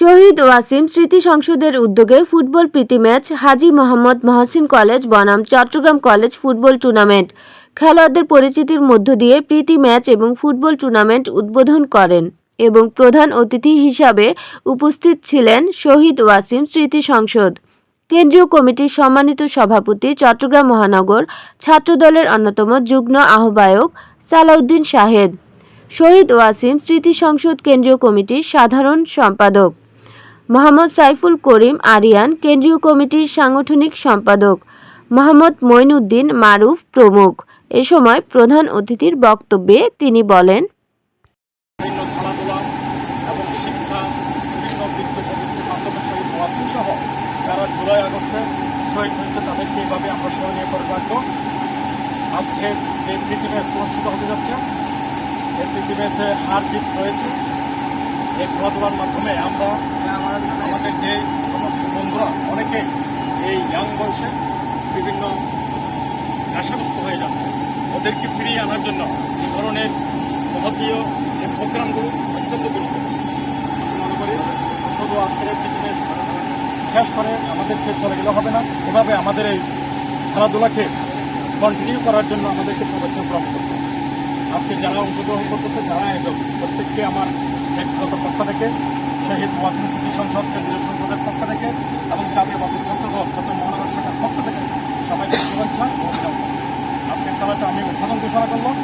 শহীদ ওয়াসিম স্মৃতি সংসদের উদ্যোগে ফুটবল প্রীতি ম্যাচ হাজী মোহাম্মদ মহসিন কলেজ, বনাম চট্টগ্রাম কলেজ ফুটবল টুর্নামেন্ট। খেলোয়াড়দের পরিচিতির মধ্য দিয়ে প্রীতি ম্যাচ এবং ফুটবল টুর্নামেন্ট উদ্বোধন করেন এবং প্রধান অতিথি হিসাবে উপস্থিত ছিলেন শহীদ ওয়াসিম স্মৃতি সংসদ। কেন্দ্রীয় কমিটির সম্মানিত সভাপতি চট্টগ্রাম মহানগর ছাত্রদলের অন্যতম যুগ্ম আহ্বায়ক সালাউদ্দিন শাহেদ। শহীদ ওয়াসিম স্মৃতি সংসদ কেন্দ্রীয় কমিটির সাধারণ সম্পাদক। মোহাম্মদ সাইফুল করিম আরিয়ান, কেন্দ্রীয় কমিটির সাংগঠনিক সম্পাদক। মোহাম্মদ মঈনুদ্দিন মারুফ প্রমুখ। এ সময় প্রধান অতিথির বক্তব্যে তিনি বলেন আজকে প্রীতি ম্যাচ অনুষ্ঠিত হতে যাচ্ছে এই প্রীতি ম্যাচে হার জিত রয়েছে এই খেলাধুলার মাধ্যমে আমরা, আমাদের যে সমস্ত বন্ধুরা, অনেকে এই ইয়াং বয়সে বিভিন্ন নেশাগ্রস্ত হয়ে যাচ্ছে, ওদেরকে ফিরিয়ে আনার জন্য এই ধরনের মহতীয় যে প্রোগ্রামগুলো অত্যন্ত গুরুত্বপূর্ণ। মনে করি, শুধু আজকের বিজনেস শেষ করে আমাদেরকে চলে গেলে হবে না। এভাবে আমাদের এই খেলাধুলাকে কন্টিনিউ করার জন্য আমাদেরকে পদক্ষেপ গ্রহণ করতে হবে। আজকে যারা অংশগ্রহণ করতেছে যারা আয়োজক প্রত্যেককে আমার ব্যক্তিগত পক্ষ থেকে, শহীদ ওয়াসিম স্মৃতি সংসদ, কেন্দ্রীয় সংসদের পক্ষ থেকে এবং জাতীয়বাদী ছাত্রদল, ছাত্র মহানগর শাখার পক্ষ থেকে সবাইকে শুভেচ্ছা ও আজকের খেলাটা আমি উদ্বোধন ঘোষণা করলাম।